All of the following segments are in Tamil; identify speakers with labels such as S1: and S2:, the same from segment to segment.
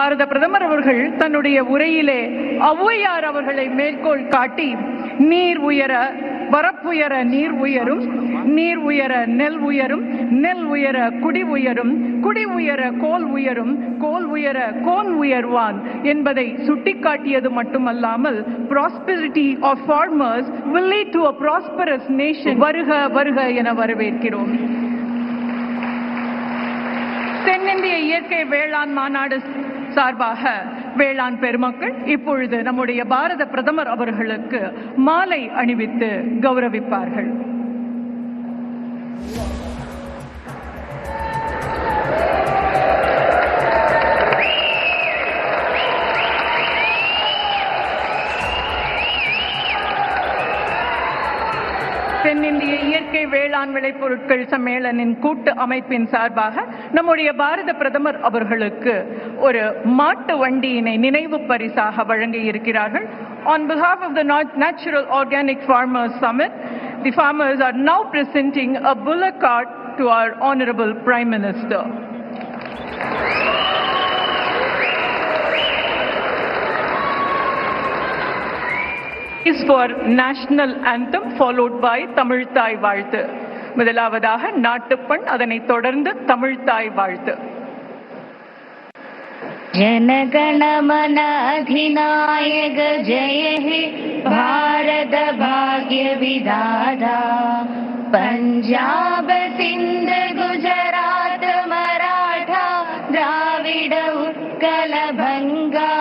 S1: பாரத பிரதமர் அவர்கள் தன்னுடைய உரையிலே ஔவையார் அவர்களை மேற்கோள் காட்டி நீர் உயர வரப்புயர நீர் உயரும் நீர் உயர நெல் உயரும் நெல் உயர குடி உயரும் குடி உயர கோல் உயரும் கோல் உயர கோன் உயர்வான் என்பதை சுட்டிக்காட்டியது மட்டுமல்லாமல் prosperity of farmers will lead to a prosperous nation வருக வருக என வரவேற்கிறோம். தென்னிந்திய இயற்கை வேளாண் மாநாடு சார்பாக வேளாண் பெருமக்கள் இப்பொழுது நம்முடைய பாரத பிரதமர் அவர்களுக்கு மாலை அணிவித்து கௌரவிப்பார்கள். வேளாண் விளைபொருட்கள் சம்மேளனின் கூட்டு அமைப்பின் சார்பாக நம்முடைய பாரத பிரதமர் அவர்களுக்கு ஒரு மாட்டு வண்டியினை நினைவு பரிசாக வழங்க இருக்கிறார்கள் On behalf of the Nat- Natural Organic Farmers Summit, the farmers are now presenting a bullock cart to our Honorable Prime Minister. is for national anthem followed by Tamil தாய் வாழ்த்து முதலாவதாக நாட்டுப்பண் அதனைத் தொடர்ந்து தமிழ் தாய் வாழ்த்து
S2: जनगणमन अधिनायक जय हे भारत भाग्य विदाता पञ्जाब सिन्ध गुजरात मराठा द्राविड उत्कल भङ्गा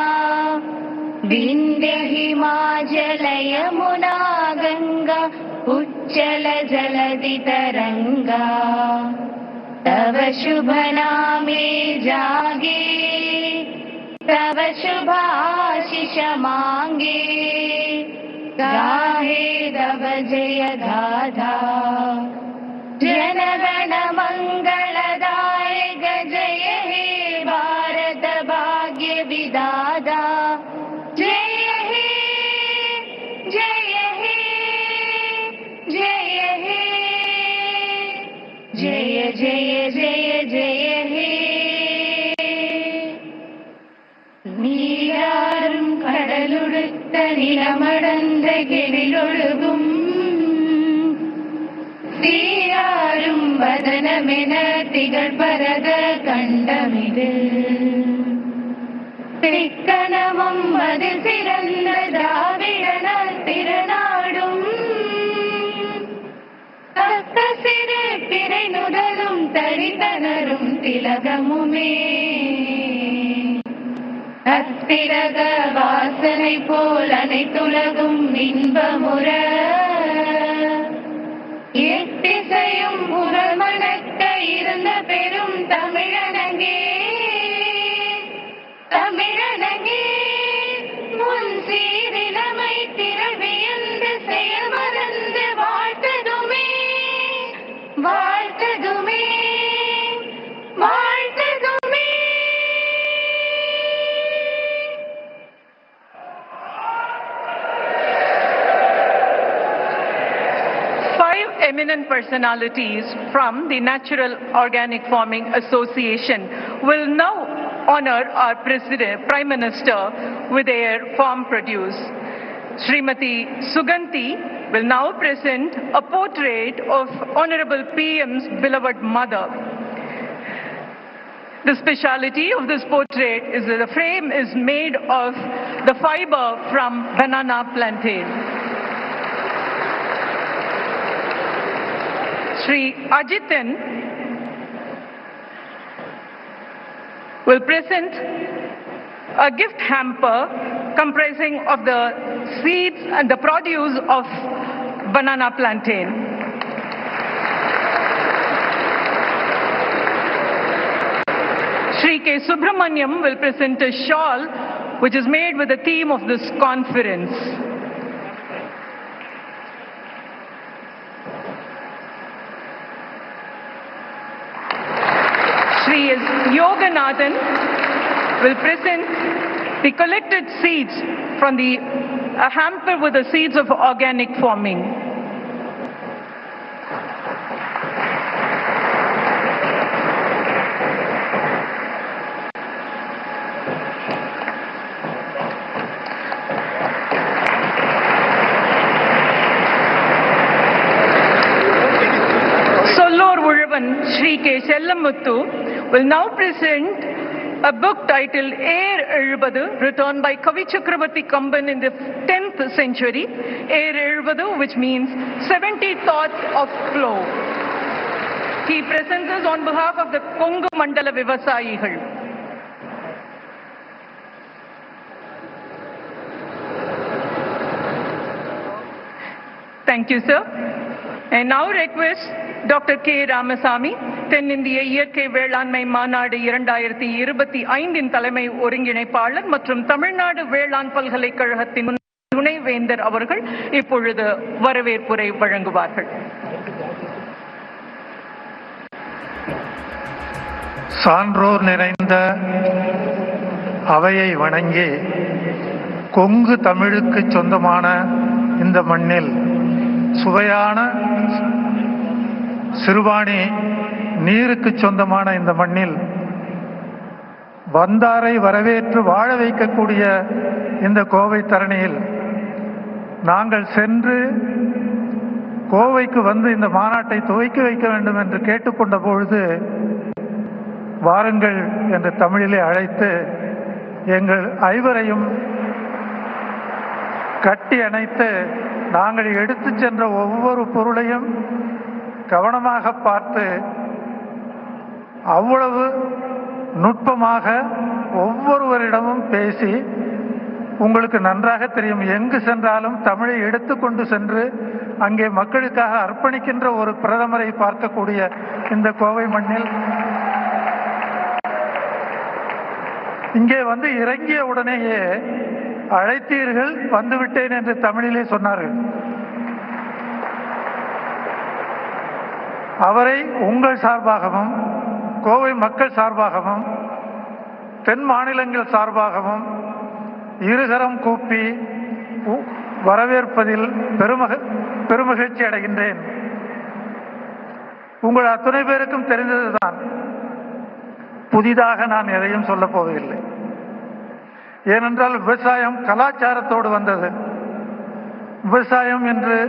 S2: विन्ध्य हिमाचल यमुना गङ्गा उच्चल जलधि तरङ्गा तव शुभ नामे जागे। तव शुभाशिष मांगे। गाहे तव जय गाथा जनगण जय जय हे നീരാറും കടലുടുത്ത നിലമടന്ത കിഴിലൊഴുകും തീരാറും വദനമെന തികൾ പരത കണ്ടമിത്. തെക്കണമം അത് സിറന്നതാവിടണ தக்க சிறு பிறை நுதலும் தரிதனரும் திலகமுமே. அத்திரக வாசனை போல் அனைத்துலகும் இன்பமுற. எட்டிசையும் புகழ் இருந்த பெரும் தமிழனங்கே. தமிழன
S1: Five eminent personalities from the Natural Organic Farming Association will now honor our President, Prime Minister with their farm produce. Srimati Suganti will now present a portrait of Honorable PM's beloved mother. The speciality of this portrait is that the frame is made of the fiber from banana plantain. Sri Ajitan will present a gift hamper comprising of the seeds and the produce of banana plantain. Sri K. Subramaniam will present a shawl which is made with the theme of this conference. Sri Yoganathan will present the collected seeds from the a hamper with the seeds of organic farming. Solor Sri K. Sellamuttu will now present a book titled Air Ezhubadu, written by Kavi Chakravarti Kamban in the 10th century. Air Ezhubadu, which means 70 thoughts of flow. He presents us on behalf of the Kongu Mandala Vivasayigal. Thank you, sir. And now request doctor K Ramasamy தென்னிந்திய இயற்கை வேளாண்மை மாநாடு இரண்டாயிரத்தி இருபத்தி ஐந்தின் தலைமை ஒருங்கிணைப்பாளர் மற்றும் தமிழ்நாடு வேளாண் பல்கலைக்கழகத்தின் துணைவேந்தர் அவர்கள் இப்பொழுது வரவேற்புரை வழங்குவார்கள்.
S3: சான்றோர் நிறைந்த அவையை வணங்கி கொங்கு தமிழுக்கு சொந்தமான இந்த மண்ணில் சுவையான சிறுவாணி நீருக்கு சொந்தமான இந்த மண்ணில் வந்தாரை வரவேற்று வாழ வைக்கக்கூடிய இந்த கோவை தரணியில் நாங்கள் சென்று கோவைக்கு வந்து இந்த மாநாட்டை துவக்கி வைக்க வேண்டும் என்று கேட்டுக்கொண்ட பொழுது வாருங்கள் என்று தமிழிலே அழைத்து எங்கள் ஐவரையும் கட்டி அணைத்து நாங்கள் எடுத்துச் சென்ற ஒவ்வொரு பொருளையும் கவனமாக பார்த்து அவ்வளவு நுட்பமாக ஒவ்வொருவரிடமும் பேசி உங்களுக்கு நன்றாக தெரியும். எங்கு சென்றாலும் தமிழை எடுத்துக்கொண்டு சென்று அங்கே மக்களுக்காக அர்ப்பணிக்கின்ற ஒரு பிரதமரை பார்க்கக்கூடிய இந்த கோவை மண்ணில். இங்கே வந்து இறங்கிய உடனேயே அழைத்தீர்கள் வந்துவிட்டேன் என்று தமிழிலே சொன்னார்கள். அவரை உங்கள் சார்பாகவும் கோவை மக்கள் சார்பாகவும் தென் மாநிலங்கள் சார்பாகவும் இருகரம் கூப்பி உ- வரவேற்பதில் பெருமக பெருமகிழ்ச்சி அடைகின்றேன். உங்கள் அத்துணை பேருக்கும் தெரிந்ததுதான். புதிதாக நான் எதையும் சொல்லப் போவதில்லை. ஏனென்றால் விவசாயம் கலாச்சாரத்தோடு வந்தது. விவசாயம் என்று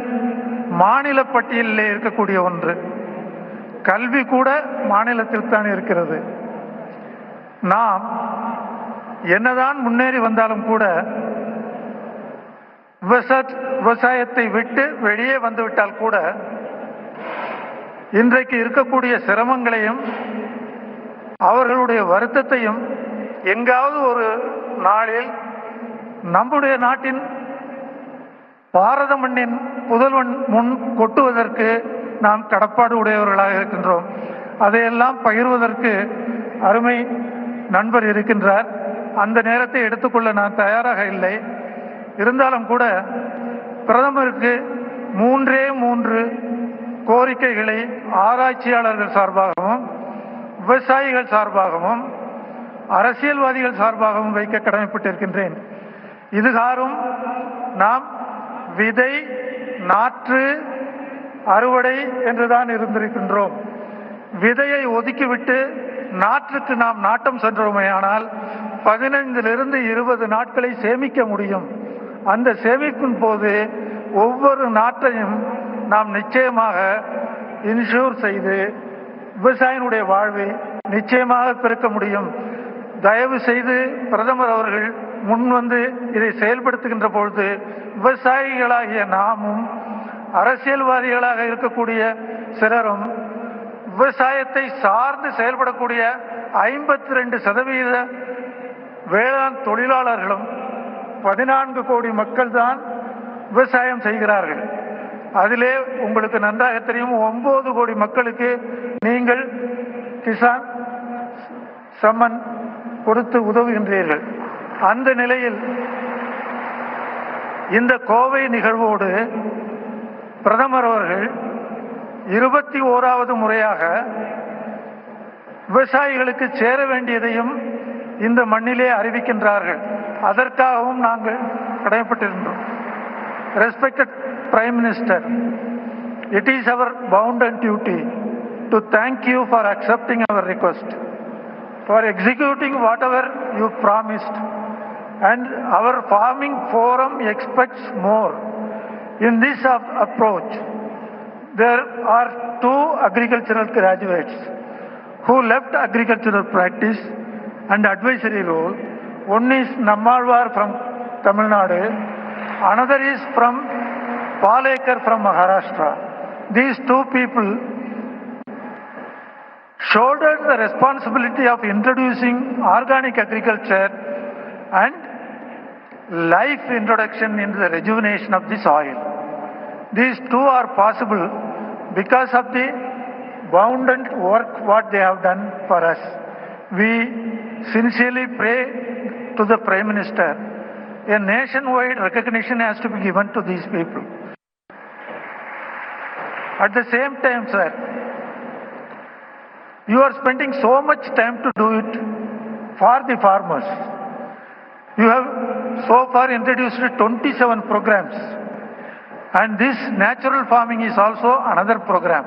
S3: மாநில பட்டியலிலே இருக்கக்கூடிய ஒன்று. கல்வி கூட மாநிலத்தில் தான் இருக்கிறது. நாம் என்னதான் முன்னேறி வந்தாலும் கூட விவசாய விவசாயத்தை விட்டு வெளியே வந்துவிட்டால் கூட இன்றைக்கு இருக்கக்கூடிய சிரமங்களையும் அவர்களுடைய வருத்தத்தையும் எங்காவது ஒரு நாளில் நம்முடைய நாட்டின் பாரத மண்ணின் புதல்வன் முன் கொட்டுவதற்கு நாம் கடப்பாடு உடையவர்களாக இருக்கின்றோம். அதையெல்லாம் பகிர்வதற்கு அருமை நண்பர் இருக்கின்றார். அந்த நேரத்தை எடுத்துக்கொள்ள நான் தயாராக இல்லை. இருந்தாலும் கூட பிரதமருக்கு மூன்றே மூன்று கோரிக்கைகளை ஆராய்ச்சியாளர்கள் சார்பாகவும் விவசாயிகள் சார்பாகவும் அரசியல்வாதிகள் சார்பாகவும் வைக்க கடமைப்பட்டிருக்கின்றேன். இதுகாரும் நாம் விதை நாற்று அறுவடை என்றுதான் இருந்திருக்கின்றோம். விதையை ஒதுக்கிவிட்டு நாற்றுக்கு நாம் நாட்டம் சென்றோமேயானால் பதினைந்திலிருந்து இருபது நாட்களை சேமிக்க முடியும். அந்த சேமிப்பின் போது ஒவ்வொரு நாட்டையும் நாம் நிச்சயமாக இன்சூர் செய்து விவசாயினுடைய வாழ்வை நிச்சயமாக பெருக்க முடியும். தயவு செய்து பிரதமர் அவர்கள் முன் வந்து இதை செயல்படுத்துகின்ற பொழுது விவசாயிகளாகிய நாமும் அரசியல்வாதிகளாக இருக்கக்கூடிய சிலரும் விவசாயத்தை சார்ந்து செயல்படக்கூடிய ஐம்பத்தி ரெண்டு சதவீத வேளாண் தொழிலாளர்களும் பதினான்கு கோடி மக்கள் தான் விவசாயம் செய்கிறார்கள். அதிலே உங்களுக்கு நன்றாக தெரியும் ஒன்பது கோடி மக்களுக்கு நீங்கள் கிசான் சம்மன் கொடுத்து உதவுகின்றீர்கள். அந்த நிலையில் இந்த கோவை நிகழ்வோடு பிரதமர் அவர்கள் இருபத்தி ஓராவது முறையாக விவசாயிகளுக்கு சேர வேண்டியதையும் இந்த மண்ணிலே அறிவிக்கின்றார்கள். அதற்காகவும் நாங்கள் கடமைப்பட்டிருந்தோம். Respected prime minister it is our bound and duty to thank you for accepting our request for executing whatever you promised and our farming forum expects more In this ap- approach, there are two agricultural graduates. who left agricultural practice and advisory role. One is Nammalwar from Tamil Nadu, another is from Palekar from Maharashtra. These two people shouldered the responsibility of introducing organic agriculture and life introduction into the rejuvenation of the soil. These two are possible because of the boundant work what they have done for us. We sincerely pray to the Prime Minister, a nationwide recognition has to be given to these people. At the same time, sir, you are spending so much time to do it for the farmers. You have so far introduced 27 programs and this natural farming is also another program.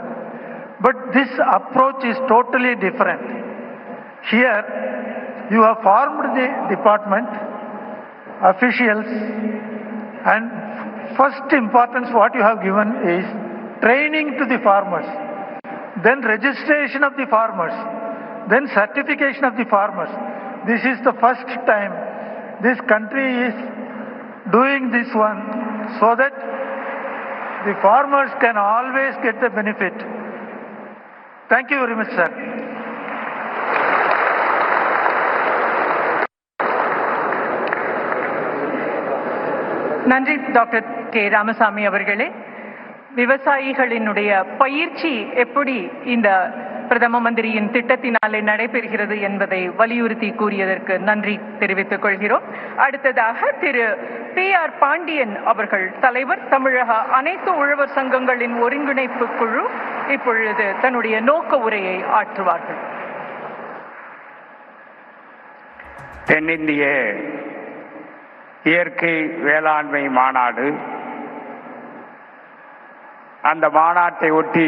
S3: But this approach is totally different. Here, you have formed the department, officials, and first importance what you have given is training to the farmers, then registration of the farmers, then certification of the farmers. This is the first time this country is doing this one so that the farmers can always get the benefit. Thank you very much, sir.
S1: நன்றி டாக்டர் கே ராமசாமி அவர்களே விவசாயிகளினுடைய பயிற்சி எப்படி இந்த பிரதம மந்திரியின் திட்டத்தினாலே நடைபெறுகிறது என்பதை வலியுறுத்தி கூறியதற்கு நன்றி தெரிவித்துக் கொள்கிறோம். அடுத்ததாக திரு பி ஆர் பாண்டியன் அவர்கள் தலைவர் தமிழக அனைத்து உழவர் சங்கங்களின் ஒருங்கிணைப்பு குழு இப்பொழுது தன்னுடைய நோக்க உரையை ஆற்றுவார்கள்.
S4: தென்னிந்திய இயற்கை வேளாண்மை மாநாடு. அந்த மாநாட்டை ஒட்டி